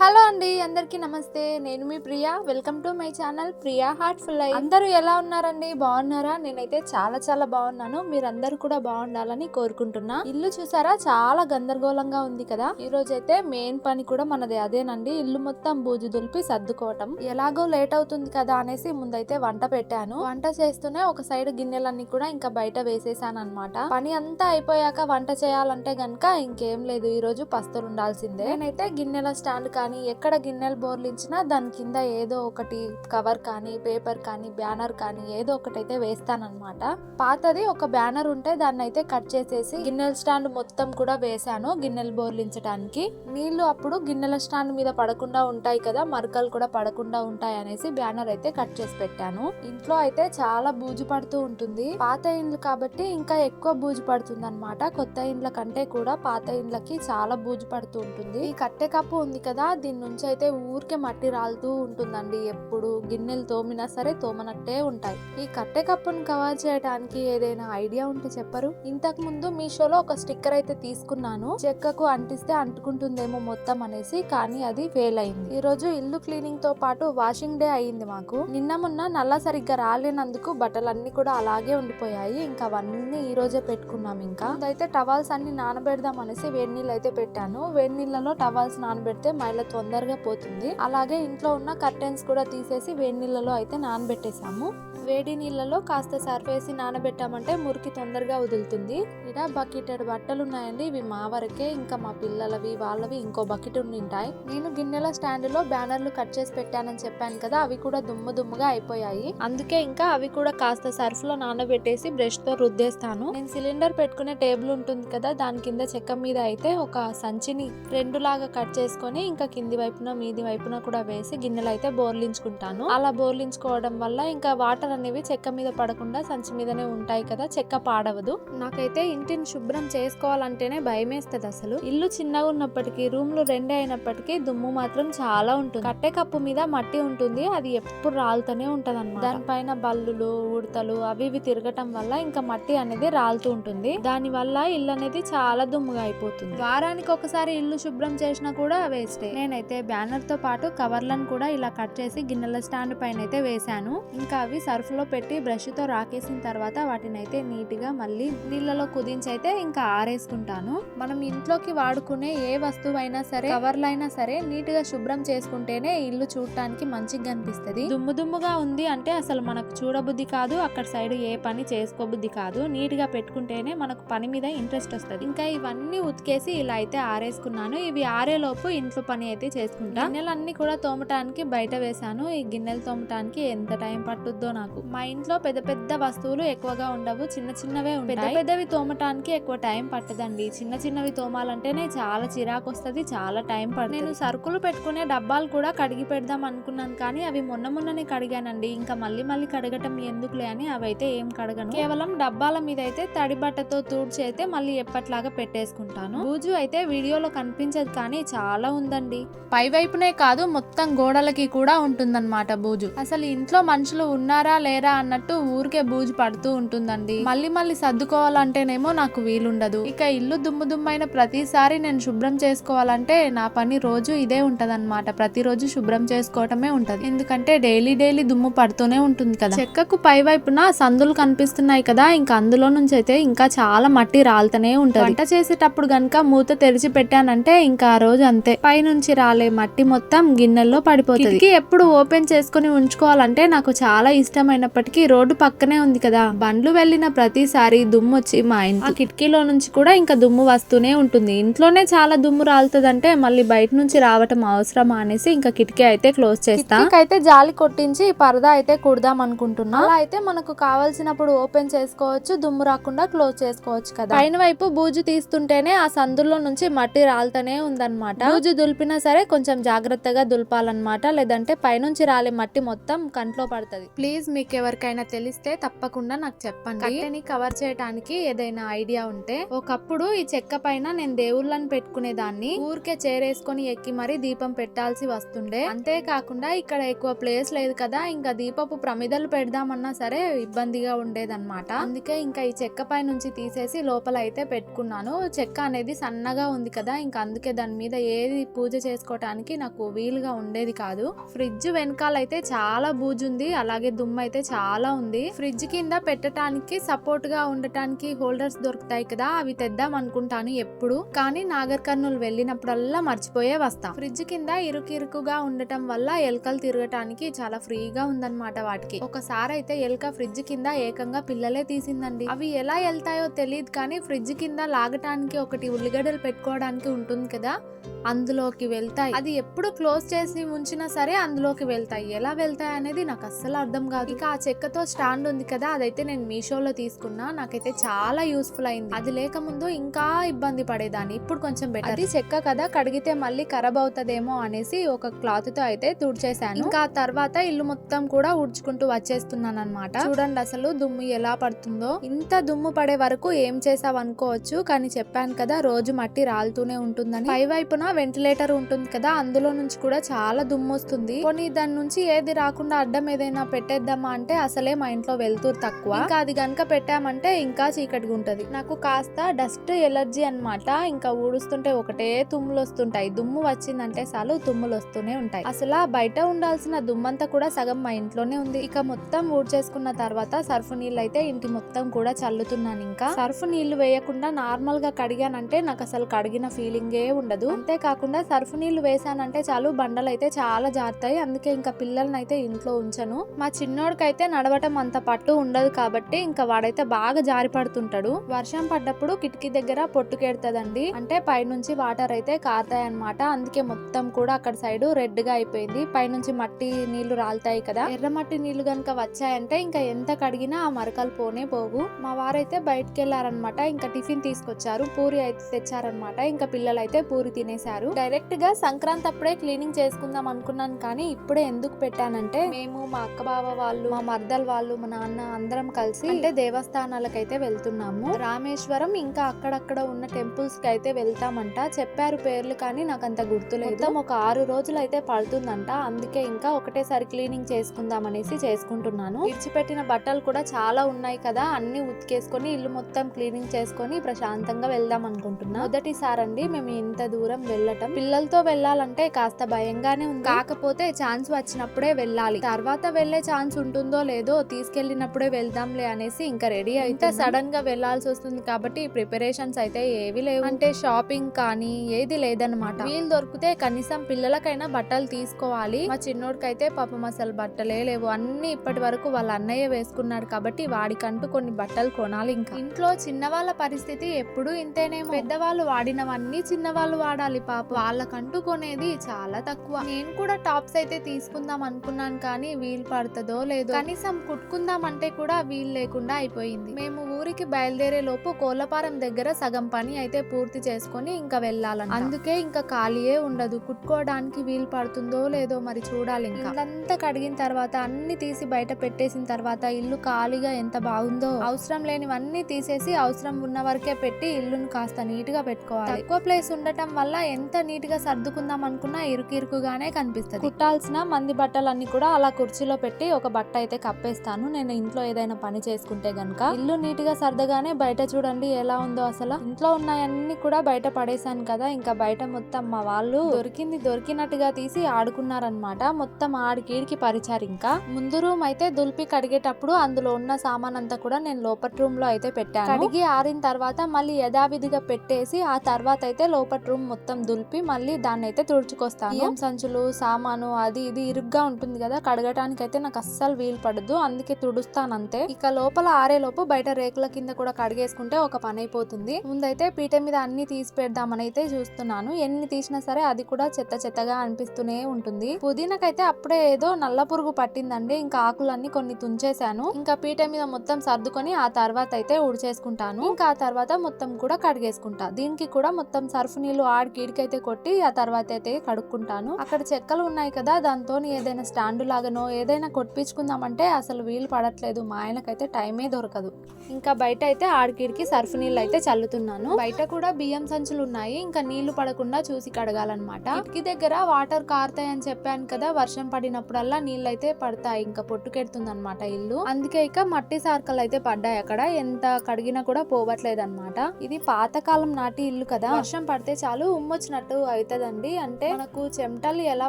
Hello అండి అందరికీ నమస్తే. నేను మీ Priya. Welcome to my channel Priya heartful life అందరూ ఎలా ఉన్నారండి? బాగున్నారా? నేనైతే చాలా చాలా బాగున్నాను. మీరందరూ కూడా బాగుండాలని కోరుకుంటున్నా. ఇల్లు చూసారా? చాలా గందరగోళంగా ఉంది కదా. ఈ రోజు అయితే మెయిన్ పని కూడా మనది అదేనండి. ఇల్లు మొత్తం బూజు దులిపి సర్దుకోవటం. ఎలాగో లేట్ అవుతుంది కదా అనేసి ముందైతే వంట పెట్టాను. వంట చేస్తూనే ఒక సైడ్ గిన్నెలన్నీ కూడా ఇంకా బయట వేసేసాను అనమాట పని అంతా అయిపోయాక వంట చేయాలంటే గనక ఇంకేం లేదు. ఈ రోజు పస్తులు ఉండాల్సిందే. నేనైతే గిన్నెల స్టాండ్ కానీ కానీ ఎక్కడ గిన్నెలు బోర్లించినా దాని కింద ఏదో ఒకటి కవర్ కానీ పేపర్ కానీ బ్యానర్ కానీ ఏదో ఒకటి అయితే వేస్తానమాట పాతది ఒక బ్యానర్ ఉంటే దాన్ని అయితే కట్ చేసేసి గిన్నెల స్టాండ్ మొత్తం కూడా వేసాను గిన్నెలు బోర్లించడానికి నీళ్ళు అప్పుడు గిన్నెల స్టాండ్ మీద పడకుండా ఉంటాయి కదా మరకలు కూడా పడకుండా ఉంటాయి అనేసి బ్యానర్ అయితే కట్ చేసి పెట్టాను. ఇంట్లో అయితే చాలా బూజు పడుతూ ఉంటుంది. పాత ఇండ్లు కాబట్టి ఇంకా ఎక్కువ బూజు పడుతుంది అనమాట కొత్త ఇండ్ల కంటే కూడా పాత ఇండ్లకి చాలా బూజు పడుతూ ఉంటుంది. ఈ కట్టె కప్పు ఉంది కదా దీని నుంచి అయితే ఊరికే మట్టి రాలుతూ ఉంటుందండి. ఎప్పుడు గిన్నెలు తోమినా సరే తోమనట్టే ఉంటాయి. ఈ కట్టె కప్పును కవర్ చేయడానికి ఏదైనా ఐడియా ఉంటే చెప్పరు. ఇంతకు ముందు మీషోలో ఒక స్టిక్కర్ అయితే తీసుకున్నాను. చెక్కకు అంటిస్తే అంటుకుంటుందేమో మొత్తం అనేసి కానీ అది ఫెయిల్ అయింది. ఈ రోజు ఇల్లు క్లీనింగ్తో పాటు వాషింగ్ డే అయింది మాకు. నిన్న మొన్న నల్ల సరిగ్గా రాలేనందుకు బట్టలన్నీ కూడా అలాగే ఉండిపోయాయి. ఇంకా అవన్నీ ఈ రోజే పెట్టుకున్నాం ఇంకా. అయితే టవాల్స్ అన్ని నానబెడదాం అనేసి వేడి నీళ్ళు అయితే పెట్టాను. వేడి నీళ్ళలో టవాల్స్ నానబెడితే మైల తొందరగా పోతుంది. అలాగే ఇంట్లో ఉన్న కర్టెన్స్ కూడా తీసేసి వేడి నీళ్ళలో అయితే నానబెట్టేసాము వేడి నీళ్ళలో కాస్త సర్ఫేసి నానబెట్టామంటే మురికి తొందరగా వదులుతుంది. ఇక్కడ బకెటెడ్ బట్టలు ఉన్నాయండి ఇవి మా వరకే ఇంకా మా పిల్లలవి వాళ్ళవి ఇంకో బకెట్ ఉండింటాయి. నేను గిన్నెల స్టాండ్లో బ్యానర్లు కట్ చేసి పెట్టానని చెప్పాను కదా అవి కూడా దుమ్ము దుమ్ముగా అయిపోయాయి. అందుకే ఇంకా అవి కూడా కాస్త సర్ఫ్లో నానబెట్టేసి బ్రష్తో రుద్దేస్తాను. నేను సిలిండర్ పెట్టుకునే టేబుల్ ఉంటుంది కదా దాని కింద చెక్క మీద అయితే ఒక సంచిని రెండు లాగా కట్ చేసుకొని ఇంకా కింది వైపున మీది వైపున కూడా వేసి గిన్నెలు అయితే బోర్లించుకుంటాను. అలా బోర్లించుకోవడం వల్ల ఇంకా వాటర్ అనేవి చెక్క మీద పడకుండా సంచి మీదనే ఉంటాయి కదా చెక్క పాడవదు. నాకైతే ఇంటిని శుభ్రం చేసుకోవాలంటేనే భయమేస్తుంది అసలు. ఇల్లు చిన్నగా ఉన్నప్పటికీ రూమ్లు రెండే అయినప్పటికీ దుమ్ము మాత్రం చాలా ఉంటుంది. కట్టె కప్పు మీద మట్టి ఉంటుంది అది ఎప్పుడు రాలుతూనే ఉంటుంది అనమాట దానిపైన బల్లులు ఉడతలు అవి ఇవి తిరగటం వల్ల ఇంకా మట్టి అనేది రాలుతూ ఉంటుంది. దాని వల్ల ఇల్లు అనేది చాలా దుమ్ముగా అయిపోతుంది. వారానికి ఒకసారి ఇల్లు శుభ్రం చేసినా కూడా వేస్టే. నేనైతే బ్యానర్తో పాటు కవర్లను కూడా ఇలా కట్ చేసి గిన్నెల స్టాండ్ పైన అయితే వేసాను ఇంకా అవి సర్ఫ్లో పెట్టి బ్రష్తో రాకేసిన తర్వాత వాటిని అయితే నీట్గా మళ్ళీ నీళ్ళలో కుదించి అయితే ఇంకా ఆరేసుకుంటాను. మనం ఇంట్లోకి వాడుకునే ఏ వస్తువు అయినా సరే కవర్లైనా సరే నీట్గా శుభ్రం చేసుకుంటేనే ఇల్లు చూడటానికి మంచిగా కనిపిస్తది దుమ్ము దుమ్ముగా ఉంది అంటే అసలు మనకు చూడబుద్ధి కాదు. అక్కడ సైడ్ ఏ పని చేసుకోబుద్ధి కాదు. నీట్గా పెట్టుకుంటేనే మనకు పని మీద ఇంట్రెస్ట్ వస్తుంది. ఇంకా ఇవన్నీ ఉతికేసి ఇలా అయితే ఆరేసుకున్నాను. ఇవి ఆరేలోపు ఇంట్లో పని అయితే చేసుకుంటా. గిన్నెలన్నీ కూడా తోమటానికి బయట వేసాను ఈ గిన్నెలు తోమటానికి ఎంత టైం పట్టుద్దో నాకు. మా ఇంట్లో పెద్ద పెద్ద వస్తువులు ఎక్కువగా ఉండవు. చిన్న చిన్నవే ఉంటాయి. పెద్ద పెద్దవి తోమటానికి ఎక్కువ టైం పట్టదండి. చిన్న చిన్నవి తోమాలంటేనే చాలా చిరాకు వస్తుంది చాలా టైం పడుతుంది. నేను సరుకులు పెట్టుకునే డబ్బాలు కూడా కడిగి పెడదాం అనుకున్నాను కానీ అవి మొన్న మొన్ననే కడిగానండి. ఇంకా మళ్ళీ మళ్ళీ కడగటం ఎందుకులే అని అవైతే ఏం కడగను. కేవలం డబ్బాల మీద అయితే తడి బట్టతో తూడ్చి అయితే మళ్ళీ ఎప్పట్లాగా పెట్టేసుకుంటాను. బూజు అయితే వీడియోలో కనిపించదు కానీ చాలా ఉందండి. పై వైపునే కాదు మొత్తం గోడలకి కూడా ఉంటుందన్నమాట బూజు. అసలు ఇంట్లో మనుషులు ఉన్నారా లేరా అన్నట్టు ఊరికే బూజు పడుతూ ఉంటుందండి. మళ్ళీ మళ్ళీ సర్దుకోవాలంటేనేమో నాకు వీలుండదు. ఇక ఇల్లు దుమ్ము దుమ్మైన ప్రతిసారి నేను శుభ్రం చేసుకోవాలంటే నా పని రోజు ఇదే ఉంటదన్నమాట. ప్రతిరోజు శుభ్రం చేసుకోవటమే ఉంటది. ఎందుకంటే డైలీ డైలీ దుమ్ము పడుతూనే ఉంటుంది కదా. చెక్కకు పై వైపున సందులు కనిపిస్తున్నాయి కదా. ఇంకా అందులో నుంచి అయితే ఇంకా చాలా మట్టి రాలుతూనే ఉంటుంది. వంట చేసేటప్పుడు గనక మూత తెరిచి పెట్టానంటే ఇంకా ఆ రోజు అంతే. పై నుంచి రాలే మట్టి మొత్తం గిన్నెల్లో పడిపోతుంది. ఎప్పుడు ఓపెన్ చేసుకుని ఉంచుకోవాలంటే నాకు చాలా ఇష్టమైనప్పటికీ రోడ్డు పక్కనే ఉంది కదా. బండ్లు వెళ్ళిన ప్రతిసారి దుమ్ము వచ్చి మా ఆ కిటికీలో నుంచి కూడా ఇంకా దుమ్ము వస్తూనే ఉంటుంది. ఇంట్లోనే చాలా దుమ్ము రాలుతుందంటే మళ్ళీ బయట నుంచి రావటం అవసరమా అనేసి ఇంకా కిటికీ అయితే క్లోజ్ చేస్తా. అయితే జాలి కొట్టించి పరదా అయితే కుడదాం అనుకుంటున్నా. అలా అయితే మనకు కావాల్సినప్పుడు ఓపెన్ చేసుకోవచ్చు దుమ్ము రాకుండా క్లోజ్ చేసుకోవచ్చు కదా. పైన వైపు బూజు తీస్తుంటేనే ఆ సందుల్లో నుంచి మట్టి రాలుతూనే ఉందన్నమాట. బూజు దులిపినా సరే కొంచెం జాగ్రత్తగా దులపాలన్నమాట. లేదంటే పైనుంచి రాలే మట్టి మొత్తం కంట్లో పడుతుంది. ప్లీజ్ మీకు ఎవరికైనా తెలిస్తే తప్పకుండా నాకు చెప్పండి. కవర్ చేయడానికి ఏదైనా ఐడియా ఉంటే ఒకప్పుడు ఈ చెక్క పైన నేను దేవుళ్ళని పెట్టుకునేదాన్ని. ఊరికే చేరేసుకొని ఎక్కి మరీ దీపం పెట్టాల్సి వస్తుండే. అంతేకాకుండా ఇక్కడ ఎక్కువ ప్లేస్ లేదు కదా ఇంకా దీపపు ప్రమిదలు పెడదామన్నా సరే ఇబ్బందిగా ఉండేదన్నమాట. అందుకే ఇంకా ఈ చెక్క పై నుంచి తీసేసి లోపల అయితే పెట్టుకున్నాను. చెక్క అనేది సన్నగా ఉంది కదా ఇంకా అందుకే దాని మీద ఏది పూజ చేసుకోవటానికి నాకు వీలుగా ఉండేది కాదు. ఫ్రిడ్జ్ వెనకాలైతే చాలా బూజు ఉంది అలాగే దుమ్ము అయితే చాలా ఉంది. ఫ్రిడ్జ్ కింద పెట్టడానికి సపోర్ట్గా ఉండటానికి హోల్డర్స్ దొరుకుతాయి కదా అవి తెద్దాం అనుకుంటాను ఎప్పుడు. కానీ నాగర్ కర్నూలు వెళ్ళినప్పుడల్లా మర్చిపోయే వస్తా. ఫ్రిడ్జ్ కింద ఇరుకిరుకుగా ఉండటం వల్ల ఎలకలు తిరగటానికి చాలా ఫ్రీగా ఉందన్నమాట వాటికి. ఒకసారి అయితే ఎలుక ఫ్రిడ్జ్ కింద ఏకంగా పిల్లలే తీసిందండి. అవి ఎలా వెళ్తాయో తెలియదు కానీ ఫ్రిడ్జ్ కింద లాగటానికి ఒకటి ఉల్లిగడ్డలు పెట్టుకోవడానికి ఉంటుంది కదా అందులోకి వెళ్తాయి. అది ఎప్పుడు క్లోజ్ చేసి ఉంచినా సరే అందులోకి వెళ్తాయి. ఎలా వెళ్తాయి అనేది నాకు అస్సలు అర్థం కాదు. ఇక ఆ చెక్కతో స్టాండ్ ఉంది కదా అదైతే నేను మీషోలో తీసుకున్నా. నాకైతే చాలా యూస్ఫుల్ అయింది. అది లేకముందు ఇంకా ఇబ్బంది పడేదాన్ని. ఇప్పుడు కొంచెం బెటర్ అది చెక్క కదా కడిగితే మళ్ళీ ఖరాబ్ అవుతుందేమో అనేసి ఒక క్లాత్తో అయితే తుడిచేసాను ఇంకా తర్వాత ఇల్లు మొత్తం కూడా ఉడ్చుకుంటూ వచ్చేస్తున్నాను అనమాట చూడండి అసలు దుమ్ము ఎలా పడుతుందో. ఇంత దుమ్ము పడే వరకు ఏం చేసావు అనుకోవచ్చు కానీ చెప్పాను కదా రోజు మట్టి రాలుతూనే ఉంటుందని. పై వైపున వెంటిలేటర్ ఉంటుంది కదా అందులో నుంచి కూడా చాలా దుమ్ము వస్తుంది. కొన్ని దాని నుంచి ఏది రాకుండా అడ్డం ఏదైనా పెట్టేద్దామా అంటే అసలే మా ఇంట్లో వెళ్తూరు తక్కువ. ఇంకా అది గనక పెట్టామంటే ఇంకా చీకటిగా ఉంటది. నాకు కాస్త డస్ట్ ఎలర్జీ అన్నమాట. ఇంకా ఊడుస్తుంటే ఒకటే తుమ్ములు వస్తుంటాయి. దుమ్ము వచ్చిందంటే చాలు తుమ్ములు వస్తూనే ఉంటాయి. అసలు బయట ఉండాల్సిన దుమ్మంతా కూడా సగం మా ఇంట్లోనే ఉంది. ఇక మొత్తం ఊడ్చేసుకున్న తర్వాత సర్ఫ్ నీళ్ళు అయితే ఇంటి మొత్తం కూడా చల్లుతున్నాను ఇంకా. సర్ఫ్ నీళ్ళు వేయకుండా నార్మల్గా కడిగానంటే నాకు అసలు కడిగిన ఫీలింగే ఉండదు. అంతే కాకుండా సర్ఫ్ నీళ్ళు వేసానంటే చాలు బండలు అయితే చాలా జారుతాయి. అందుకే ఇంకా పిల్లల్ని అయితే ఇంట్లో ఉంచను. మా చిన్నోడికైతే నడవటం అంత పట్టు ఉండదు కాబట్టి ఇంకా వాడైతే బాగా జారి పడుతుంటాడు. వర్షం పడ్డప్పుడు కిటికీ దగ్గర పొట్టుకెడుతుందండి అంటే పైనుంచి వాటర్ అయితే కారుతాయి అనమాట అందుకే మొత్తం కూడా అక్కడ సైడ్ రెడ్గా అయిపోయింది. పైనుంచి మట్టి నీళ్ళు రాలుతాయి కదా. ఎర్ర మట్టి నీళ్ళు గనుక వచ్చాయంటే ఇంకా ఎంత కడిగినా ఆ మరకలు పోనే పోవు. మా వారైతే బయటకు వెళ్ళారనమాట ఇంకా టిఫిన్ తీసుకొచ్చారు. పూరి అయితే తెచ్చారనమాట ఇంకా పిల్లలైతే పూరి తినేసి చేశారు. డైరెక్ట్గా సంక్రాంతి అప్పుడే క్లీనింగ్ చేసుకుందాం అనుకున్నాను కానీ ఇప్పుడే ఎందుకు పెట్టానంటే మేము మా అక్క బావ వాళ్ళు మా మర్దల్ వాళ్ళు మా నాన్న అందరం కలిసి అంటే దేవస్థానాలకు అయితే వెళ్తున్నాము. రామేశ్వరం ఇంకా అక్కడక్కడ ఉన్న టెంపుల్స్కి అయితే వెళ్తామంట. చెప్పారు పేర్లు కానీ నాకు అంత గుర్తులేదు ఒక ఆరు రోజులు అయితే పడుతుందంట. అందుకే ఇంకా ఒకటేసారి క్లీనింగ్ చేసుకుందాం అనేసి చేసుకుంటున్నాను. విడిచిపెట్టిన బట్టలు కూడా చాలా ఉన్నాయి కదా అన్ని ఉతికేసుకొని ఇల్లు మొత్తం క్లీనింగ్ చేసుకొని ప్రశాంతంగా వెళ్దాం అనుకుంటున్నా. మొదటిసారండి మేము ఇంత దూరం వెళ్ళటం. పిల్లలతో వెళ్ళాలంటే కాస్త భయంగానే ఉంది. కాకపోతే ఛాన్స్ వచ్చినప్పుడే వెళ్ళాలి. తర్వాత వెళ్ళే ఛాన్స్ ఉంటుందో లేదో తీసుకెళ్ళినప్పుడే వెళ్దాంలే అనేసి ఇంకా రెడీ అయితే సడన్గా వెళ్ళాల్సి వస్తుంది కాబట్టి ప్రిపరేషన్స్ అయితే ఏవి లేవు. అంటే షాపింగ్ కానీ ఏది లేదనమాట వీలు దొరికితే కనీసం పిల్లలకైనా బట్టలు తీసుకోవాలి. మా చిన్నోడికైతే పాపం అసలు బట్టలే లేవు. అన్ని ఇప్పటి వరకు వాళ్ళ అన్నయ్య వేసుకున్నాడు కాబట్టి వాడికంటూ కొన్ని బట్టలు కొనాలి ఇంకా. ఇంట్లో చిన్నవాళ్ళ పరిస్థితి ఎప్పుడు ఇంతేనేమో. పెద్దవాళ్ళు వాడినవన్నీ చిన్నవాళ్ళు వాడాలి. పాప. వాళ్ళకంటూ కొనేది చాలా తక్కువ. నేను కూడా టాప్స్ అయితే తీసుకుందాం అనుకున్నాను కానీ వీలు పడుతుందో లేదో కనీసం కుట్టుకుందాం అంటే కూడా వీలు లేకుండా అయిపోయింది. మేము ఊరికి బయలుదేరే లోపు కోలపారం దగ్గర సగం పని అయితే పూర్తి చేసుకొని ఇంకా వెళ్ళాలని అందుకే ఇంకా ఖాళీయే ఉండదు. కుట్టుకోవడానికి వీలు పడుతుందో లేదో మరి చూడాలి ఇంకా. ఇల్లంతా కడిగిన తర్వాత అన్ని తీసి బయట పెట్టేసిన తర్వాత ఇల్లు ఖాళీగా ఎంత బాగుందో అవసరం లేనివన్నీ తీసేసి అవసరం ఉన్న వరకే పెట్టి ఇల్లును కాస్త నీట్గా పెట్టుకోవాలి. ఎక్కువ ప్లేస్ ఉండటం వల్ల ఎంత నీట్గా సర్దుకుందాం అనుకున్నా ఇరుకు ఇరుకుగానే కనిపిస్తుంది. కుట్టాల్సిన మంది బట్టలన్నీ కూడా అలా కుర్చీలో పెట్టి ఒక బట్ట అయితే కప్పేస్తాను. నేను ఇంట్లో ఏదైనా పని చేసుకుంటే గనుక. ఇల్లు నీట్గా సర్దగానే బయట చూడండి ఎలా ఉందో అసలు. ఇంట్లో ఉన్నాయన్నీ కూడా బయట పడేశాను కదా ఇంకా బయట మొత్తం మా వాళ్ళు దొరికింది దొరికినట్టుగా తీసి ఆడుకున్నారనమాట మొత్తం ఆడికీడికి పరిచారు ఇంకా. ముందు రూమ్ అయితే దులిపి కడిగేటప్పుడు అందులో ఉన్న సామాన్ అంతా కూడా నేను లోపట్ రూమ్లో అయితే పెట్టాను. కడిగి ఆరిన తర్వాత మళ్ళీ యథావిధిగా పెట్టేసి ఆ తర్వాత అయితే లోపట్ రూమ్ మొత్తం దులిపి మళ్ళీ దాన్ని అయితే తుడుచుకొస్తాను. బియ్యం సంచులు సామాను అది ఇది ఇరుగ్గా ఉంటుంది కదా కడగటానికి అయితే నాకు అస్సలు వీలు పడదు. అందుకే తుడుస్తాను అంతే ఇక లోపల ఆరే లోపు బయట రేకుల కింద కూడా కడిగేసుకుంటే ఒక పని అయిపోతుంది. ముందైతే పీట మీద అన్ని తీసి పెడదామని అయితే చూస్తున్నాను. ఎన్ని తీసినా సరే అది కూడా చెత్త చెత్తగా అనిపిస్తూనే ఉంటుంది. పుదీనాకైతే అప్పుడే ఏదో నల్ల పురుగు పట్టిందండి. ఇంకా ఆకులన్నీ కొన్ని తుంచేశాను. ఇంకా పీట మీద మొత్తం సర్దుకొని ఆ తర్వాత అయితే ఉడిచేసుకుంటాను ఇంకా ఆ తర్వాత మొత్తం కూడా కడిగేసుకుంటా. దీనికి కూడా మొత్తం సర్ఫ్ నీళ్ళు ఆడికి అయితే కొట్టి ఆ తర్వాత అయితే కడుక్కుంటాను. అక్కడ చెక్కలు ఉన్నాయి కదా దాంతో ఏదైనా స్టాండ్ లాగానో ఏదైనా కొట్టించుకుందామంటే అసలు వీలు పడట్లేదు. మా ఆయనకైతే టైమే దొరకదు. ఇంకా బయట అయితే ఆడికిడికి సర్ఫ్ నీళ్ళు అయితే చల్లుతున్నాను. బయట కూడా బియ్యం సంచులు ఉన్నాయి. ఇంకా నీళ్ళు పడకుండా చూసి కడగాలన్నమాట. కిటికీ దగ్గర వాటర్ కారుతాయి అని చెప్పాను కదా వర్షం పడినప్పుడల్లా నీళ్ళు అయితే పడతాయి. ఇంకా పొట్టుకెడుతుంది అనమాట ఇల్లు. అందుకే ఇక మట్టి సార్కలు అయితే పడ్డాయి అక్కడ. ఎంత కడిగినా కూడా పోవట్లేదు అనమాట ఇది పాతకాలం నాటి ఇల్లు కదా. వర్షం పడితే చాలు వచ్చినట్టు అవుతుందండి అంటే మనకు చెమటలు ఎలా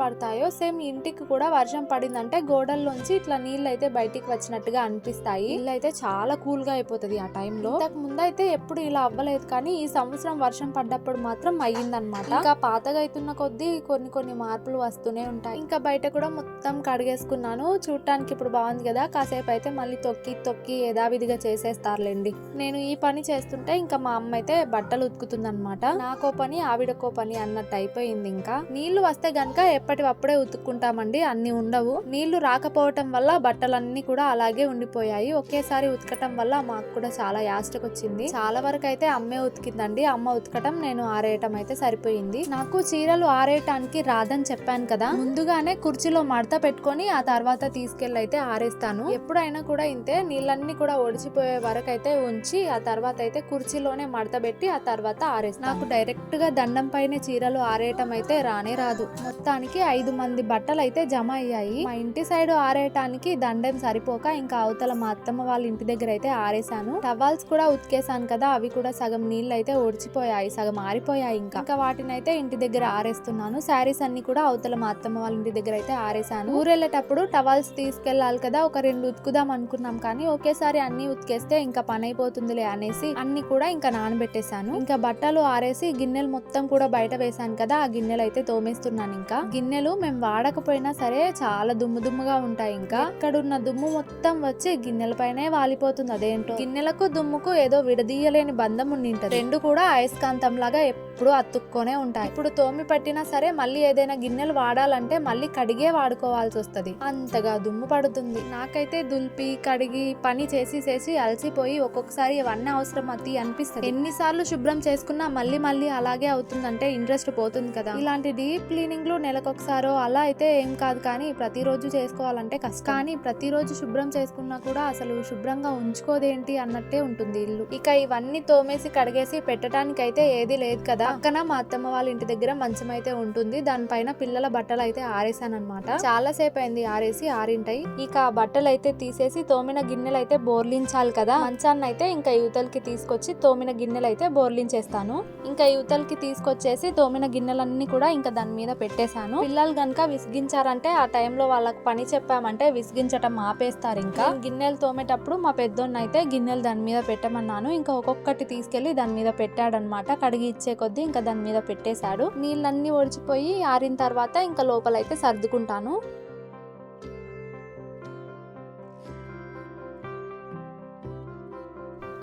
పడతాయో సేమ్ ఇంటికి కూడా వర్షం పడిందంటే గోడల్లోంచి ఇట్లా నీళ్ళు అయితే బయటికి వచ్చినట్టుగా అనిపిస్తాయి. ఇల్లు అయితే చాలా కూల్గా అయిపోతుంది ఆ టైంలో. ఇంతకు ముందు అయితే ఎప్పుడు ఇలా అవ్వలేదు కానీ ఈ సంవత్సరం వర్షం పడ్డప్పుడు మాత్రం అయ్యిందనమాట ఇంకా పాతగా అవుతున్న కొద్దీ కొన్ని కొన్ని మార్పులు వస్తూనే ఉంటాయి. ఇంకా బయట కూడా మొత్తం కడిగేసుకున్నాను. చూడటానికి ఇప్పుడు బాగుంది కదా. కాసేపు అయితే మళ్ళీ తొక్కి తొక్కి యథావిధిగా చేసేస్తారులేండి. నేను ఈ పని చేస్తుంటే ఇంకా మా అమ్మ అయితే బట్టలు ఉతుకుతుందన్నమాట. నాకో పని ఆవిడకో పని అన్నట్టు అయిపోయింది ఇంకా. నీళ్ళు వస్తే గనక ఎప్పటివప్పుడే ఉతుక్కుంటామండి అన్ని ఉండవు. నీళ్ళు రాకపోవటం వల్ల బట్టలన్నీ కూడా అలాగే ఉండిపోయాయి. ఒకేసారి ఉతకటం వల్ల మాకు కూడా చాలా యాస్టకు వచ్చింది చాలా వరకు అయితే అమ్మే ఉతికిందండి. అమ్మ ఉతకటం నేను ఆరేయటం అయితే సరిపోయింది. నాకు చీరలు ఆరేయటానికి రాదని చెప్పాను కదా. ముందుగానే కుర్చీలో మడత పెట్టుకొని ఆ తర్వాత తీసుకెళ్ళి అయితే ఆరేస్తాను. ఎప్పుడైనా కూడా ఇంతే నీళ్ళన్నీ కూడా ఒడిచిపోయే వరకు అయితే ఉంచి ఆ తర్వాత అయితే కుర్చీలోనే మడత పెట్టి ఆ తర్వాత ఆరేస్తాను. నాకు డైరెక్ట్గా దండం పైన చీరలు ఆరేయటం అయితే రానే రాదు. మొత్తానికి ఐదు మంది బట్టలు అయితే జమ అయ్యాయి. మా ఇంటి సైడ్ ఆరేయటానికి దండం సరిపోక ఇంకా అవతల మా అత్తమ్మ వాళ్ళ ఇంటి దగ్గర అయితే ఆరేసాను టవాల్స్ కూడా ఉతికేసాను కదా అవి కూడా సగం నీళ్ళు అయితే ఒడిచిపోయాయి సగం ఆరిపోయాయి ఇంకా. ఇంకా వాటిని అయితే ఇంటి దగ్గర ఆరేస్తున్నాను. శారీస్ అన్ని కూడా అవతల మా అత్తమ్మ వాళ్ళ ఇంటి దగ్గర అయితే ఆరేసాను ఊరెళ్ళేటప్పుడు టవాల్స్ తీసుకెళ్ళాలి కదా ఒక రెండు ఉతుకుదాం అనుకున్నాం కానీ ఒకేసారి అన్ని ఉతికేస్తే ఇంకా పని అయిపోతుందిలే అనేసి అన్ని కూడా ఇంకా నానబెట్టేశాను. ఇంకా బట్టలు ఆరేసి గిన్నెలు మొత్తం కూడా బయట వేసాను కదా ఆ గిన్నెలు అయితే తోమేస్తున్నాను ఇంకా. గిన్నెలు మేము వాడకపోయినా సరే చాలా దుమ్ము దుమ్ముగా ఉంటాయి ఇంకా. ఇక్కడున్న దుమ్ము మొత్తం వచ్చి గిన్నెల పైనే వాలిపోతుంది అదేంటో. గిన్నెలకు దుమ్ముకు ఏదో విడదీయలేని బంధం ఉండింటది. రెండు కూడా అయస్కాంతం లాగా ఎప్పుడు అతుక్కొనే ఉంటాయి. ఇప్పుడు తోమి పట్టినా సరే మళ్ళీ ఏదైనా గిన్నెలు వాడాలంటే మళ్ళీ కడిగే వాడుకోవాల్సి వస్తుంది. అంతగా దుమ్ము పడుతుంది. నాకైతే దులిపి కడిగి పని చేసి చేసి అలసిపోయి ఒక్కొక్కసారి ఇవన్నీ అవసరం అతి అనిపిస్తుంది. ఎన్నిసార్లు శుభ్రం చేసుకున్నా మళ్ళీ మళ్ళీ అలాగే అవుతుందంట. ఇంట్రెస్ట్ పోతుంది కదా. ఇలాంటి డీప్ క్లీనింగ్లు నెలకొకసారో అలా అయితే ఏం కాదు కానీ ప్రతిరోజు చేసుకోవాలంటే కష్టం. కానీ ప్రతిరోజు శుభ్రం చేసుకున్నా కూడా అసలు శుభ్రంగా ఉంచుకోదేంటి అన్నట్టే ఉంటుంది ఇల్లు. ఇక ఇవన్నీ తోమేసి కడిగేసి పెట్టడానికి అయితే ఏది లేదు కదా. పక్కన మా అత్తమ్మ వాళ్ళ ఇంటి దగ్గర మంచం అయితే ఉంటుంది. దానిపైన పిల్లల బట్టలు అయితే ఆరేసానమాట చాలా సేపు అయింది ఆరేసి ఆరింటాయి. ఇక ఆ బట్టలు అయితే తీసేసి తోమిన గిన్నెలు అయితే బోర్లించాలి కదా. మంచాన్ని అయితే ఇంకా యువతలకి తీసుకొచ్చి తోమిన గిన్నెలు అయితే బోర్లించేస్తాను. ఇంకా యువతలకి చేసి తోమిన గిన్నెలన్నీ కూడా ఇంకా దాని మీద పెట్టేశాను. పిల్లలు కనుక విసిగించారంటే ఆ టైంలో వాళ్ళకి పని చెప్పామంటే విసిగించటం ఆపేస్తారు ఇంకా. గిన్నెలు తోమేటప్పుడు మా పెద్దోన్న అయితే గిన్నెలు దాని మీద పెట్టమన్నాను. ఇంకా ఒక్కొక్కటి తీసుకెళ్ళి దాని మీద పెట్టాడనమాట. కడిగి ఇచ్చే కొద్దీ ఇంకా దాని మీద పెట్టేశాడు. నీళ్ళన్నీ ఒడిచిపోయి ఆరిన తర్వాత ఇంకా లోపలైతే సర్దుకుంటాను.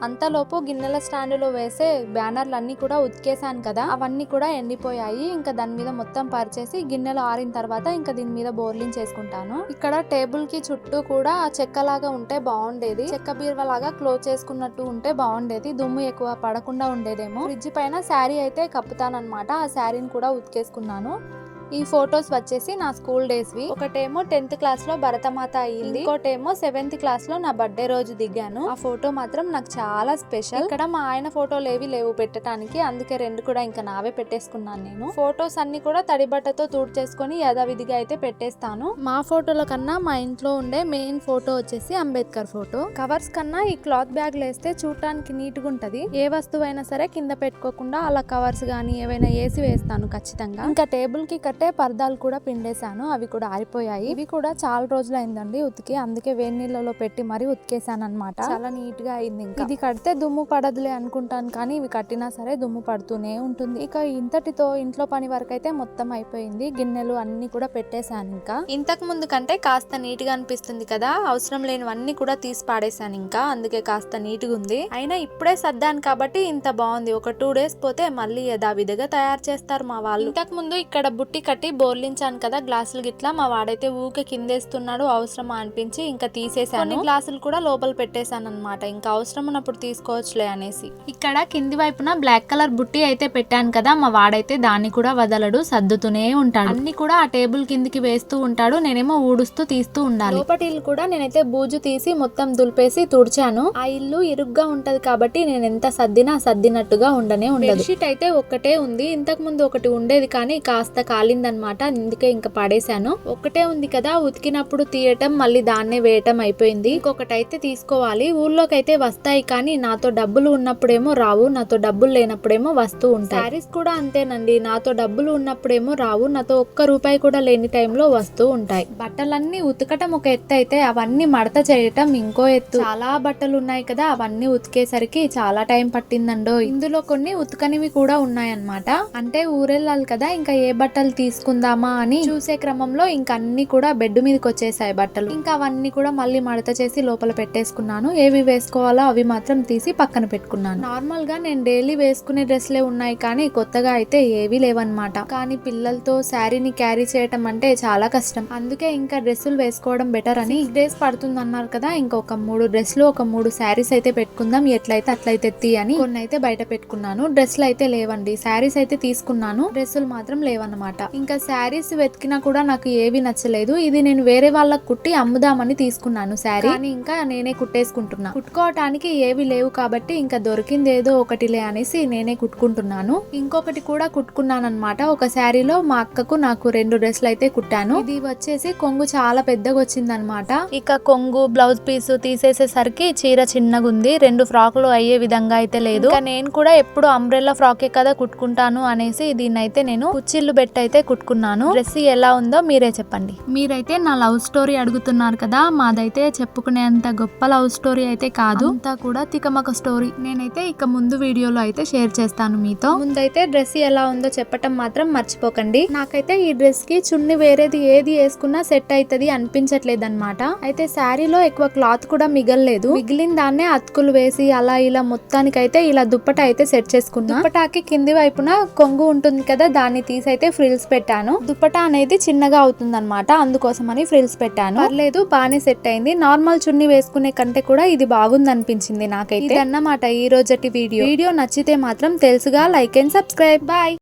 అంతలోపు గిన్నెల స్టాండ్లో వేసే బ్యానర్లు కూడా ఉతికేసాను కదా అవన్నీ కూడా ఎండిపోయాయి. ఇంకా దాని మీద మొత్తం పరిచేసి గిన్నెలు ఆరిన తర్వాత ఇంకా దీని మీద బోర్లింగ్ చేసుకుంటాను. ఇక్కడ టేబుల్కి చుట్టూ కూడా చెక్కలాగా ఉంటే బాగుండేది. చెక్క బీరువా లాగా క్లోజ్ చేసుకున్నట్టు ఉంటే బాగుండేది. దుమ్ము ఎక్కువ పడకుండా ఉండేదేమో. ఫ్రిడ్జ్ పైన శారీ అయితే కప్పుతానన్నమాట. ఆ శారీని కూడా ఉతికేసుకున్నాను. ఈ ఫొటోస్ వచ్చేసి నా స్కూల్ డేస్ వి ఒకటేమో టెన్త్ క్లాస్లో భరతమాత అయ్యింది. ఇంకోటేమో సెవెంత్ క్లాస్లో నా బర్త్డే రోజు దిగాను. ఆ ఫోటో మాత్రం నాకు చాలా స్పెషల్. ఇక్కడ మా ఆయన ఫోటోలు ఏవి లేవు పెట్టడానికి అందుకే రెండు కూడా ఇంకా నావే పెట్టేసుకున్నాను నేను. ఫొటోస్ అన్ని కూడా తడిబట్టతో తూడు చేసుకొని యథావిధిగా అయితే పెట్టేస్తాను. మా ఫోటోల కన్నా మా ఇంట్లో ఉండే మెయిన్ ఫోటో వచ్చేసి అంబేద్కర్ ఫోటో. కవర్స్ కన్నా ఈ క్లాత్ బ్యాగ్ వేస్తే చూడటానికి నీట్గా ఉంటది. ఏ వస్తువు అయినా సరే కింద పెట్టుకోకుండా అలా కవర్స్ గానీ ఏవైనా వేసి వేస్తాను ఖచ్చితంగా. ఇంకా టేబుల్కి కట్టే పరదాలు కూడా పిండేశాను అవి కూడా ఆరిపోయాయి. ఇవి కూడా చాలా రోజులు అయిందండి ఉతికి అందుకే వేడి నీళ్ళలో పెట్టి మరీ ఉతికేసాను అనమాట చాలా నీట్గా అయింది ఇంకా. ఇది కడితే దుమ్ము పడదులే అనుకుంటాను కానీ ఇవి కట్టినా సరే దుమ్ము పడుతూనే ఉంటుంది. ఇక ఇంతటితో ఇంట్లో పని వరకు అయితే మొత్తం అయిపోయింది. గిన్నెలు అన్ని కూడా పెట్టేశాను ఇంకా. ఇంతకు ముందు కంటే కాస్త నీట్గా అనిపిస్తుంది కదా అవసరం లేనివన్నీ కూడా తీసి పాడేశాను ఇంకా అందుకే కాస్త నీట్గా ఉంది. అయినా ఇప్పుడే సర్దాను కాబట్టి ఇంత బాగుంది. ఒక టూ డేస్ పోతే మళ్ళీ యథావిధిగా తయారు చేస్తారు మా వాళ్ళు. ఇంతకు ముందు ఇక్కడ బుట్టి కట్టి బోర్లించాను కదా గ్లాసులు గిట్లా. మా వాడైతే ఊకే కిందేస్తున్నాడు అవసరమా అనిపించి ఇంకా తీసేసాను కొన్ని గ్లాసులు కూడా లోపల పెట్టేశాను అనమాట ఇంకా అవసరం ఉన్నప్పుడు తీసుకోవచ్చులే అనేసి. ఇక్కడ కింది వైపున బ్లాక్ కలర్ బుట్టి అయితే పెట్టాను కదా. మా వాడైతే దాన్ని కూడా వదలడు సర్దుతూనే ఉంటాడు. అన్ని కూడా ఆ టేబుల్ కిందికి వేస్తూ ఉంటాడు. నేనేమో ఊడుస్తూ తీస్తూ ఉండాలి. లోపటి ఇల్లు కూడా నేనైతే బూజు తీసి మొత్తం దులిపేసి తుడిచాను. ఆ ఇల్లు ఇరుగ్గా ఉంటది కాబట్టి నేను ఎంత సర్దినా సర్దినట్టుగా ఉండనే ఉండదు. షీట్ అయితే ఒక్కటే ఉంది. ఇంతకు ముందు ఒకటి ఉండేది కానీ కాస్త కాలిందనమాట అందుకే ఇంకా పడేశాను. ఒకటే ఉంది కదా ఉతికినప్పుడు తీయటం మళ్ళీ దాన్నే వేయటం అయిపోయింది. ఇంకొకటి అయితే తీసుకోవాలి. ఊర్లోకి అయితే వస్తాయి కానీ నాతో డబ్బులు ఉన్నప్పుడేమో రావు నాతో డబ్బులు లేనప్పుడేమో వస్తూ ఉంటాయి. శారీస్ కూడా అంతేనండి. నాతో డబ్బులు ఉన్నప్పుడేమో రావు నాతో ఒక్క రూపాయి కూడా లేని టైంలో వస్తూ ఉంటాయి. బట్టలన్నీ ఉతకటం ఒక ఎత్తు అయితే అవన్నీ మడత చేయటం ఇంకో ఎత్తు. చాలా బట్టలు ఉన్నాయి కదా అవన్నీ ఉతికేసరికి చాలా టైం పట్టిందండో ఇందులో కొన్ని ఉతకనివి కూడా ఉన్నాయన్నమాట. అంటే ఊరెళ్ళాలి కదా ఇంకా ఏ బట్టలు తీసుకుందామా అని చూసే క్రమంలో ఇంకా అన్ని కూడా బెడ్ మీదకి వచ్చేసాయి బట్టలు. ఇంకా అవన్నీ కూడా మళ్ళీ మడత చేసి లోపల పెట్టేసుకున్నాను. ఏవి వేసుకోవాలో అవి మాత్రం తీసి పక్కన పెట్టుకున్నాను. నార్మల్గా నేను డైలీ వేసుకునే డ్రెస్లే ఉన్నాయి కానీ కొత్తగా అయితే ఏవీ లేవన్నమాట. కానీ పిల్లలతో శారీని క్యారీ చేయటం అంటే చాలా కష్టం. అందుకే ఇంకా డ్రెస్సులు వేసుకోవడం బెటర్ అని డేస్ పడుతుంది అన్నారు కదా ఇంకొక మూడు డ్రెస్లు ఒక మూడు శారీస్ అయితే పెట్టుకుందాం. ఎట్లయితే అట్లయితే ఎత్తి అని కొన్ని అయితే బయట పెట్టుకున్నాను. డ్రెస్లు అయితే లేవండి. శారీస్ అయితే తీసుకున్నాను. డ్రెస్సులు మాత్రం లేవన్నమాట. ఇంకా శారీస్ వెతికినా కూడా నాకు ఏవి నచ్చలేదు. ఇది నేను వేరే వాళ్ళకి కుట్టి అమ్ముదామని తీసుకున్నాను శారీ. కానీ ఇంకా నేనే కుట్టేసుకుంటున్నా. కుట్టుకోవటానికి ఏవి లేవు కాబట్టి ఇంకా దొరికింది ఏదో ఒకటిలే అనేసి నేనే కుట్టుకుంటున్నాను. ఇంకొకటి కూడా కుట్టుకున్నాను అనమాట ఒక శారీలో మా అక్కకు నాకు రెండు డ్రెస్సులు అయితే కుట్టాను. ఇది వచ్చేసి కొంగు చాలా పెద్దగా వచ్చింది అనమాట ఇక కొంగు బ్లౌజ్ పీస్ తీసేసేసరికి చీర చిన్నగా ఉంది. రెండు ఫ్రాకులు అయ్యే విధంగా అయితే లేదు. నేను కూడా ఎప్పుడు అంబ్రెల్లా ఫ్రాకే కదా కుట్టుకుంటాను అనేసి దీన్ని అయితే నేను కుచ్చిళ్ళు పెట్టి అయితే కుట్టుకున్నాను. డ్రెస్ ఎలా ఉందో మీరే చెప్పండి. మీరైతే నా లవ్ స్టోరీ అడుగుతున్నారు కదా మాదైతే చెప్పుకునేంత గొప్ప లవ్ స్టోరీ అయితే కాదు. అంతా కూడా తికమక స్టోరీ. నేనైతే ఇక ముందు వీడియోలో అయితే షేర్ చేస్తాను మీతో. ముందైతే డ్రెస్ ఎలా ఉందో చెప్పటం మాత్రం మర్చిపోకండి. నాకైతే ఈ డ్రెస్కి చున్ని వేరేది ఏది వేసుకున్నా సెట్ అవుతుంది అనిపించట్లేదు అనమాట అయితే శారీలో ఎక్కువ క్లాత్ కూడా మిగలలేదు. మిగిలిన దాన్నే అతుకులు వేసి అలా ఇలా మొత్తానికైతే ఇలా దుప్పట అయితే సెట్ చేసుకున్నా. దుప్పటాకి కింది వైపున కొంగు ఉంటుంది కదా దాన్ని తీసి అయితే ఫ్రిల్స్ పెట్టాను. దుప్పట అనేది చిన్నగా అవుతుంది అనమాట అందుకోసమని ఫ్రిల్స్ పెట్టాను. పర్లేదు బాగానే సెట్ అయింది. నార్మల్ చున్ని వేసుకునే కంటే కూడా ఇది బాగుంది అనిపించింది నాకైతే. ఇది అన్నమాట ఈ రోజటి వీడియో. వీడియో నచ్చితే మాత్రం తెలుసుగా లైక్ అండ్ సబ్స్క్రైబ్. బాయ్.